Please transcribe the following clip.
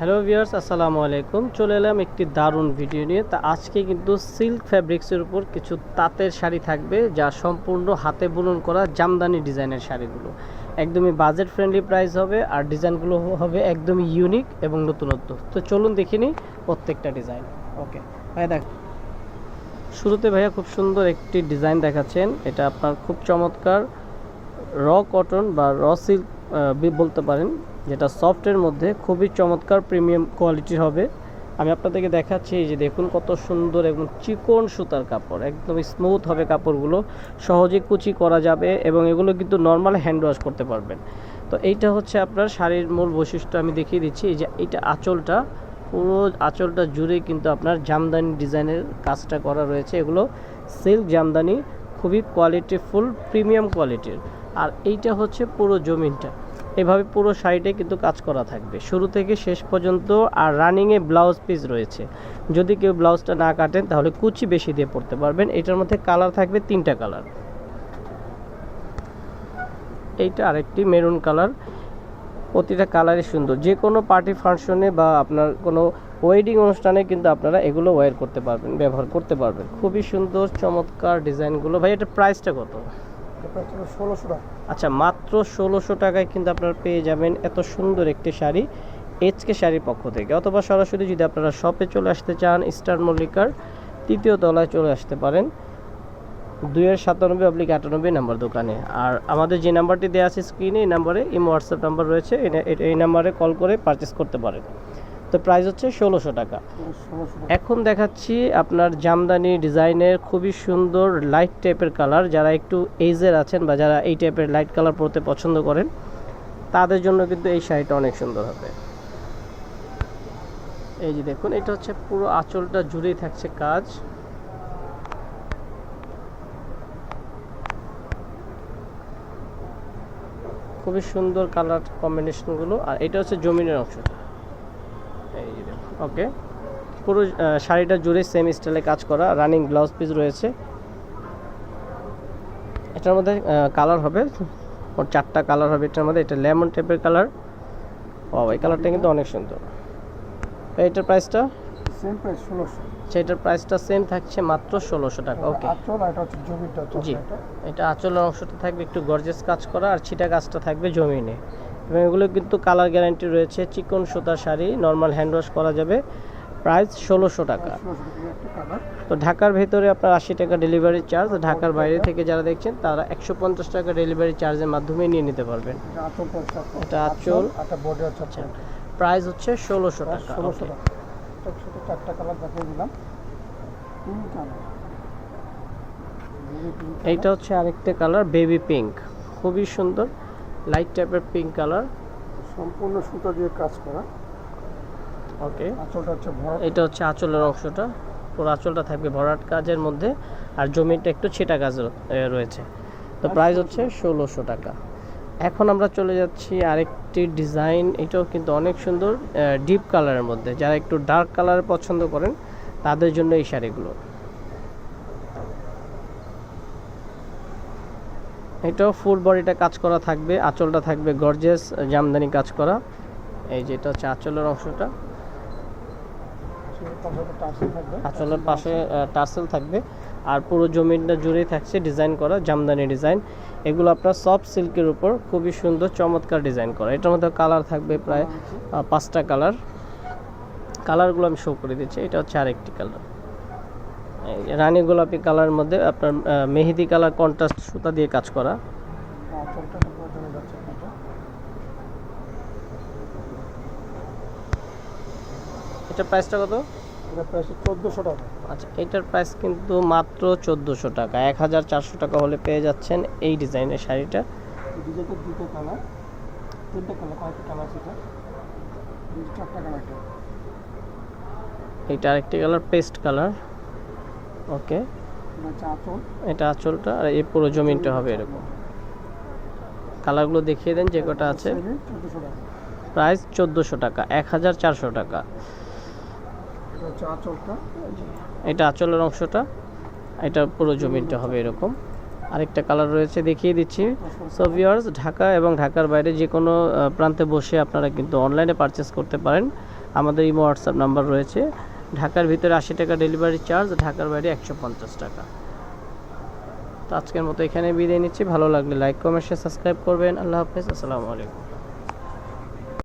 Hello viewers, আসসালামু আলাইকুম। চলে এলাম একটি দারুণ ভিডিও নিয়ে। তা আজকে কিন্তু সিল্ক ফ্যাব্রিক্সের উপর কিছু তাঁতের শাড়ি থাকবে, যা সম্পূর্ণ হাতে বুনন করা জামদানি ডিজাইনের শাড়িগুলো। একদমই বাজেট ফ্রেন্ডলি প্রাইস হবে আর ডিজাইনগুলো হবে একদমই ইউনিক এবং নতুনত্ব। তো চলুন দেখে নিই প্রত্যেকটা ডিজাইন। ওকে ভাই দেখ, শুরুতে ভাইয়া খুব সুন্দর একটি ডিজাইন দেখাচ্ছেন। এটা আপনার খুব চমৎকার র কটন বা র সিল্ক বলতে পারেন যেটা সফটের মধ্যে খুবই চমৎকার প্রিমিয়াম কোয়ালিটির হবে। আমি আপনাদেরকে দেখাচ্ছি এই যে দেখুন কত সুন্দর এবং চিকন সুতার কাপড়, একদম স্মুথ হবে কাপড়গুলো। সহজে কুচি করা যাবে এবং এগুলো কিন্তু নর্মাল হ্যান্ড ওয়াশ করতে পারবেন। তো এইটা হচ্ছে আপনার শাড়ির মূল বৈশিষ্ট্য আমি দেখিয়ে দিচ্ছি। এই যে এইটা আঁচলটা, পুরো আঁচলটা জুড়ে কিন্তু আপনার জামদানি ডিজাইনের কাজটা করা রয়েছে। এগুলো সিল্ক জামদানি, খুবই কোয়ালিটিফুল প্রিমিয়াম কোয়ালিটির আর এইটা হচ্ছে পুরো জমিনটা। এভাবে পুরো শাড়িটাই কিন্তু কাজ করা থাকবে। শুরু থেকে শেষ পর্যন্ত আর রানিংয়ে ব্লাউজ পিস রয়েছে। যদি কেউ ব্লাউজটা না কাটেন, তাহলে কুচি বেশি দিয়ে পড়তে পারবেন। এটার মধ্যে কালার থাকবে তিনটা কালার এইটা আরেকটি মেরুন কালার প্রতিটা কালারই সুন্দর। যে কোনো পার্টি ফাংশনে বা আপনার কোনো ওয়েডিং অনুষ্ঠানে কিন্তু আপনারা এগুলো ওয়্যার করতে পারবেন, ব্যবহার করতে পারবেন। খুবই সুন্দর, চমৎকার ডিজাইনগুলো ভাই, এটা প্রাইসটা কত? ষোলোশো টাকা। আচ্ছা মাত্র ষোলোশো টাকায় কিন্তু আপনারা পেয়ে যাবেন এত সুন্দর একটি শাড়ি এইচকে শাড়ির পক্ষ থেকে। অথবা সরাসরি যদি আপনারা শপে চলে আসতে চান স্টার মল্লিকার তৃতীয় তলায় চলে আসতে পারেন। দুইয়ের সাতানব্বই অব্লিক আটানব্বই নাম্বার দোকানে। আর আমাদের যে নাম্বারটি দেওয়া আছে স্ক্রিনে এই নাম্বারে ইমো হোয়াটসঅ্যাপ নাম্বার রয়েছে। এই নাম্বারে কল করে পারচেস করতে পারেন। তো প্রাইস হচ্ছে ষোলোশো টাকা। এখন দেখাচ্ছি আপনার জামদানি ডিজাইনের খুবই সুন্দর লাইট টাইপের কালার যারা একটু এইজের আছেন বা যারা এই টাইপের লাইট কালার পরতে পছন্দ করেন, তাদের জন্য কিন্তু এই শাড়িটা অনেক সুন্দর হবে। এই যে দেখুন, এটা হচ্ছে পুরো আঁচলটা জুড়েই থাকছে কাজ। খুবই সুন্দর কালার কম্বিনেশনগুলো আর এটা হচ্ছে জমিনের অংশটা। ওকে। পুরো শাড়িটা জুড়ে সেম স্টাইলে কাজ করা রানিং ব্লাউজ পিস রয়েছে। এটার মধ্যে কালার হবে ওর চারটা কালার হবে এটার মধ্যে এটা লেমন টাইপের কালার ও এই কালারটা কিন্তু অনেক সুন্দর। এটার প্রাইসটা সেম প্রাইস ষোলোশো। সেটার প্রাইসটা সেম থাকছে মাত্র ষোলোশো টাকা ওকে জি। এটা? আঁচলের অংশটা থাকবে একটু গর্জেস কাজ করা আর ছিটা কাজটা থাকবে জমিনে। এবং এগুলো কিন্তু কালার গ্যারান্টি রয়েছে চিকন সুতা শাড়ি নর্মাল হ্যান্ড ওয়াশ করা যাবে। প্রাইস ষোলোশো টাকা। তো ঢাকার ভেতরে আপনার আশি টাকা ডেলিভারি চার্জ ঢাকার বাইরে থেকে যারা দেখছেন তারা একশো পঞ্চাশ টাকা ডেলিভারি চার্জের মাধ্যমে নিয়ে নিতে পারবেন। এটা আঁচল। হচ্ছে আচ্ছা প্রাইস হচ্ছে ষোলোশো টাকা। ষোলোশো টাকা। কালার দেখিয়ে দিলাম। এইটা হচ্ছে আরেকটা কালার বেবি পিঙ্ক খুবই সুন্দর। লাইট টাইপের পিঙ্ক কালার সম্পূর্ণ সুতা দিয়ে কাজ করা। ওকে আঁচলটা হচ্ছে এটা হচ্ছে আঁচলের অংশটা। পুরো আঁচলটা থাকবে ভরাট কাজের মধ্যে। আর জমিটা একটু ছেটা কাজ রয়েছে। তো প্রাইস হচ্ছে ষোলোশো টাকা। এখন আমরা চলে যাচ্ছি আরেকটি ডিজাইন এটাও কিন্তু অনেক সুন্দর ডিপ কালারের মধ্যে। যারা একটু ডার্ক কালার পছন্দ করেন তাদের জন্য এই শাড়িগুলো। এটাও ফুল বডিটা কাজ করা থাকবে, আঁচলটা থাকবে গর্জেস জামদানি কাজ করা। এই যেটা হচ্ছে আঁচলের অংশটা। আঁচলের পাশে টার্সেল থাকবে। আর পুরো জমিটা জুড়েই থাকছে ডিজাইন করা, জামদানি ডিজাইন এগুলো আপনার সফট সিল্কের উপর খুবই সুন্দর, চমৎকার ডিজাইন করা। এটার মধ্যে কালার থাকবে প্রায় পাঁচটা কালার কালারগুলো আমি শো করে দিচ্ছি, এটা হচ্ছে আরেকটি কালার রানী গোলাপি কালারের মধ্যে আপনার মেহেদি কালার কন্ট্রাস্ট সুতা দিয়ে কাজ করা। এটার প্রাইসটা কত? চোদ্দোশো টাকা। আচ্ছা এটার প্রাইস কিন্তু মাত্র চোদ্দোশো টাকা। এক হাজার চারশো টাকা হলে পেয়ে যাচ্ছেন এই ডিজাইনের শাড়িটা। ডিজাইনটা দুটো কালার। তিনটে কালার কয়েকটা কালার সেটা দুটো চারটা কালার এটা আরেকটি কালার পেস্ট কালার। ওকে। এটা আঁচলটা আর এই পুরো জমিনটা হবে এরকম। কালারগুলো দেখিয়ে দেন যে কটা আছে। প্রাইস চোদ্দোশো টাকা এক হাজার চারশো টাকা। এটা আঁচলের অংশটা এটা পুরো জমিনটা হবে এরকম। আরেকটা কালার রয়েছে দেখিয়ে দিচ্ছি। সো ভিউয়ার্স ঢাকা এবং ঢাকার বাইরে যে কোনো প্রান্তে বসে আপনারা কিন্তু অনলাইনে পারচেস করতে পারেন। আমাদের ইমো হোয়াটসঅ্যাপ নাম্বার রয়েছে। ঢাকার ভিতরে আশি টাকা ডেলিভারি চার্জ ঢাকার বাইরে একশো পঞ্চাশ টাকা। তো আজকের মতো এখানে বিদায় নিচ্ছি। ভালো লাগলে লাইক কমেন্ট শেয়ার সাবস্ক্রাইব করবেন। আল্লাহ হাফেজ। আসসালামু আলাইকুম।